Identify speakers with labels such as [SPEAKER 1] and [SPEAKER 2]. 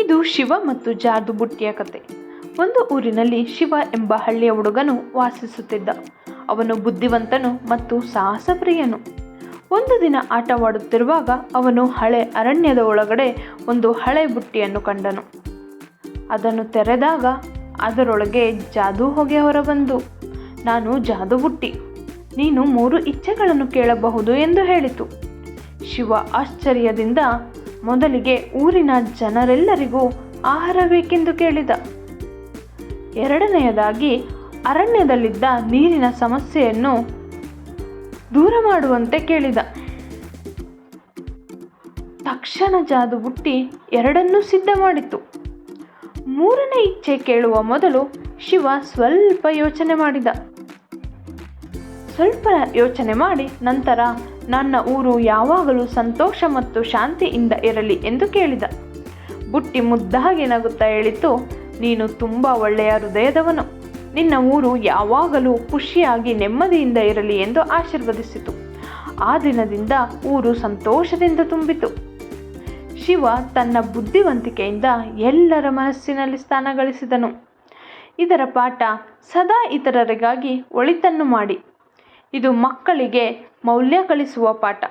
[SPEAKER 1] ಇದು ಶಿವ ಮತ್ತು ಜಾದು ಬುಟ್ಟಿಯ ಕತೆ. ಒಂದು ಊರಿನಲ್ಲಿ ಶಿವ ಎಂಬ ಹಳ್ಳಿಯ ಹುಡುಗನು ವಾಸಿಸುತ್ತಿದ್ದ. ಅವನು ಬುದ್ಧಿವಂತನು ಮತ್ತು ಸಾಹಸಪ್ರಿಯನು. ಒಂದು ದಿನ ಆಟವಾಡುತ್ತಿರುವಾಗ ಅವನು ಹಳೆ ಅರಣ್ಯದ ಒಳಗಡೆ ಒಂದು ಹಳೆ ಬುಟ್ಟಿಯನ್ನು ಕಂಡನು. ಅದನ್ನು ತೆರೆದಾಗ ಅದರೊಳಗೆ ಜಾದು ಹೊಗೆ ಹೊರಬಂದು, ನಾನು ಜಾದು ಬುಟ್ಟಿ, ನೀನು ಮೂರು ಇಚ್ಛೆಗಳನ್ನು ಕೇಳಬಹುದು ಎಂದು ಹೇಳಿತು. ಶಿವ ಆಶ್ಚರ್ಯದಿಂದ ಮೊದಲಿಗೆ ಊರಿನ ಜನರೆಲ್ಲರಿಗೂ ಆಹಾರ ಬೇಕೆಂದು ಕೇಳಿದ. ಎರಡನೆಯದಾಗಿ, ಅರಣ್ಯದಲ್ಲಿದ್ದ ನೀರಿನ ಸಮಸ್ಯೆಯನ್ನು ದೂರ ಮಾಡುವಂತೆ ಕೇಳಿದ. ತಕ್ಷಣ ಜಾದು ಬುಟ್ಟಿ ಎರಡನ್ನೂ ಸಿದ್ಧ ಮಾಡಿತು ಮೂರನೇ ಇಚ್ಛೆ ಕೇಳುವ ಮೊದಲು ಶಿವ ಸ್ವಲ್ಪ ಯೋಚನೆ ಮಾಡಿದ. ಸ್ವಲ್ಪ ಯೋಚನೆ ಮಾಡಿ, ನಂತರ, ನನ್ನ ಊರು ಯಾವಾಗಲೂ ಸಂತೋಷ ಮತ್ತು ಶಾಂತಿಯಿಂದ ಇರಲಿ ಎಂದು ಕೇಳಿದ. ಬುಟ್ಟಿ ಮುದ್ದಾಗಿ ನಗುತ್ತಾ ಹೇಳಿತು, ನೀನು ತುಂಬ ಒಳ್ಳೆಯ ಹೃದಯದವನು. ನಿನ್ನ ಊರು ಯಾವಾಗಲೂ ಖುಷಿಯಾಗಿ ನೆಮ್ಮದಿಯಿಂದ ಇರಲಿ ಎಂದು ಆಶೀರ್ವದಿಸಿತು. ಆ ದಿನದಿಂದ ಊರು ಸಂತೋಷದಿಂದ ತುಂಬಿತು. ಶಿವ ತನ್ನ ಬುದ್ಧಿವಂತಿಕೆಯಿಂದ ಎಲ್ಲರ ಮನಸ್ಸಿನಲ್ಲಿ ಸ್ಥಾನ ಗಳಿಸಿದನು ಇದರ ಪಾಠ ಸದಾ ಇತರರಿಗಾಗಿ ಒಳಿತನ್ನು ಮಾಡಿ. ಇದು ಮಕ್ಕಳಿಗೆ ಮೌಲ್ಯ ಕಲಿಸುವ ಪಾಠ.